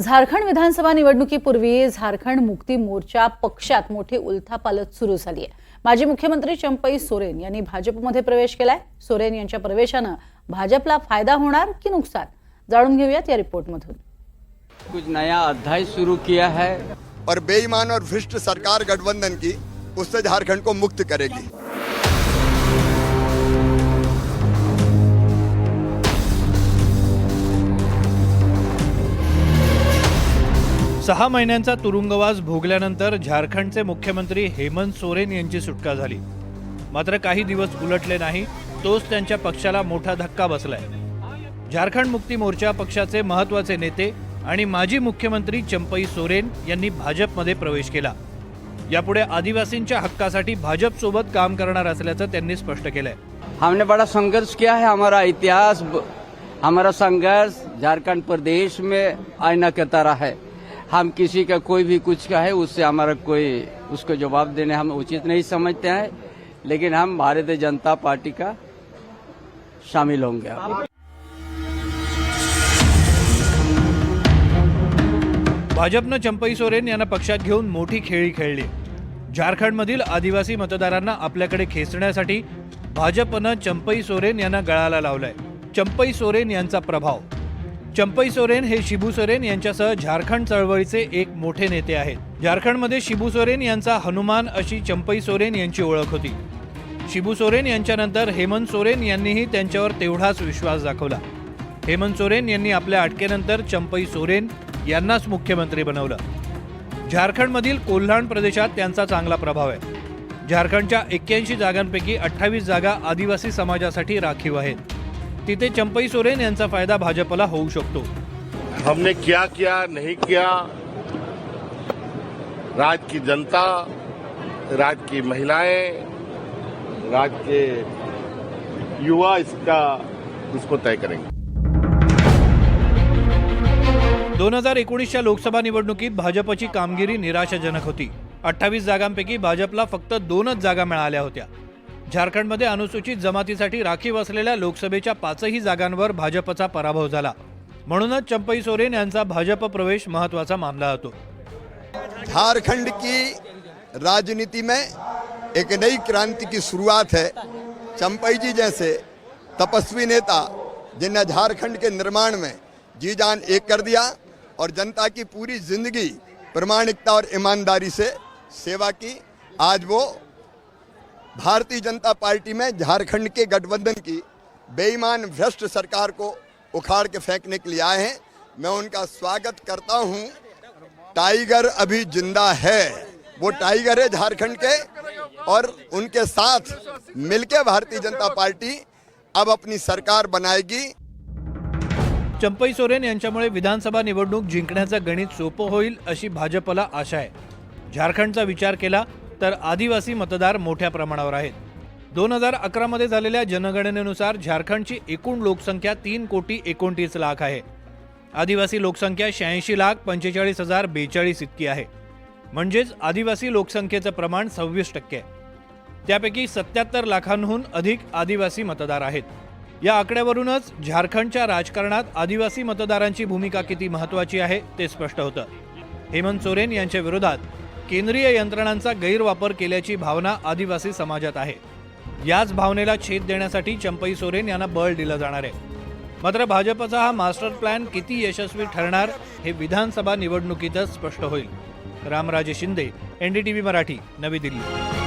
झारखंड विधानसभा निवडणुकीपूर्वी झारखंड मुक्ती मोर्चा पक्षात मोठी उलथापालथ सुरू झाली आहे माजी मुख्यमंत्री चंपई सोरेन यांनी भाजपमध्ये प्रवेश केलाय. सोरेन यांच्या प्रवेशानं भाजपला फायदा होणार की नुकसान? जाणून घेऊयात या रिपोर्टमधून. कुछ नया अध्याय शुरू किया है। और बेईमान और भ्रष्ट सरकार गठबंधन की उससे झारखंड को मुक्त करेगी। सहा महिन्यांचा तुरुंगवास भोगल्यानंतर झारखंडचे मुख्यमंत्री हेमंत सोरेन यांची सुटका झाली. मात्र काही दिवस उलटले नाही तोच त्यांच्या पक्षाला मोठा धक्का बसलाय. झारखंड मुक्ती मोर्चा पक्षाचे महत्त्वाचे नेते आणि माजी मुख्यमंत्री चंपई सोरेन यांनी भाजपमध्ये प्रवेश केला. यापुढे आदिवासींच्या हक्कासाठी भाजपसोबत काम करणार असल्याचं त्यांनी स्पष्ट केलंय. हमने बड़ा संघर्ष किया है हमारा इतिहास हमारा संघर्ष झारखंड प्रदेश में आईना के तरह है। हम किसी का कोई भी कुछ का है उससे हमारा कोई उसको जवाब देने हम उचित नहीं समझते हैं लेकिन हम भारतीय जनता पार्टी का शामिल होंगे भाजपनं चंपई सोरेन यांना पक्षात घेऊन मोठी खेळी खेळली. झारखंडमधील आदिवासी मतदारांना आपल्याकडे खेचण्यासाठी भाजपनं चंपई सोरेन यांना गळाला लावलाय. चंपई सोरेन यांचा प्रभाव चंपई सोरेन हे शिबू सोरेन यांच्यासह झारखंड चळवळीचे एक मोठे नेते आहेत. झारखंडमध्ये शिबू सोरेन यांचा हनुमान अशी चंपई सोरेन यांची ओळख होती. शिबू सोरेन यांच्यानंतर हेमंत सोरेन यांनीही त्यांच्यावर तेवढाच विश्वास दाखवला. हेमंत सोरेन यांनी आपल्या अटकेनंतर चंपई सोरेन यांनाच मुख्यमंत्री बनवलं. झारखंडमधील कोल्हाण प्रदेशात त्यांचा चांगला प्रभाव आहे. झारखंडच्या एक्क्याऐंशी जागांपैकी अठ्ठावीस जागा आदिवासी समाजासाठी राखीव आहेत. तिथे चंपई सोरेन यांचा फायदा भाजपला होऊ शकतो. हमने क्या किया नहीं किया? राज्य की जनता राज्य की महिलाएं राज्य के युवा इसका इसको तय करेंगे। दोन हजार एकोणीसच्या लोकसभा निवडणुकीत भाजपची कामगिरी निराशाजनक होती. अठ्ठावीस जागांपैकी भाजपला फक्त दोनच जागा मिळाल्या होत्या. झारखंडमध्ये अनुसूचित जमातीसाठी राखीव असलेल्या लोकसभेच्या पाचही जागांवर भाजपचा पराभव झाला. म्हणूनच चंपई सोरेन यांचा भाजप प्रवेश महत्त्वाचा मानला जातो. झारखंड की राजनीति में एक नई क्रांति की शुरुआत है। चंपई जी जैसे तपस्वी नेता जिन्हें झारखंड के निर्माण में जी जान एक कर दिया और जनता की पूरी जिंदगी प्रामाणिकता और ईमानदारी से सेवा की आज वो भारतीय जनता पार्टी में झारखंड के गठबंधन की बेईमान भ्रष्ट सरकार को उखाड़ के फेंकने के लिए आए हैं। मैं उनका स्वागत करता हूं। टाइगर अभी जिंदा है। वो टाइगर है झारखंड के और उनके साथ मिलके भारतीय जनता पार्टी अब अपनी सरकार बनाएगी। चंपई सोरेन यांच्यामुळे विधानसभा निवडणूक जिंकण्याचं गणित सोपं होईल अशी भाजपला आशा आहे. झारखंडचा विचार केला तर आदिवासी मतदार मोठ्या प्रमाणावर आहेत. दोन हजार अकरामध्ये झालेल्या जनगणनेनुसार झारखंडची एकूण लोकसंख्या तीन कोटी एकोणतीस लाख आहे. आदिवासी लोकसंख्या शहाऐंशी लाख पंचेचाळीस हजार बेचाळीस इतकी आहे. म्हणजेच आदिवासी लोकसंख्येचं प्रमाण सव्वीस टक्के आहे. त्यापैकी सत्याहत्तर लाखांहून अधिक आदिवासी मतदार आहेत. या आकड्यावरूनच झारखंडच्या राजकारणात आदिवासी मतदारांची भूमिका किती महत्वाची आहे ते स्पष्ट होतं. हेमंत सोरेन यांच्या विरोधात केंद्रीय यंत्रणांचा गैरवापर केल्याची भावना आदिवासी समाजात आहे. याच भावनेला छेद देण्यासाठी चंपई सोरेन यांना बळ दिलं जाणार आहे. मात्र भाजपचा हा मास्टर प्लॅन किती यशस्वी ठरणार हे विधानसभा निवडणुकीतच स्पष्ट होईल. रामराजे शिंदे एनडीटीव्ही मराठी नवी दिल्ली.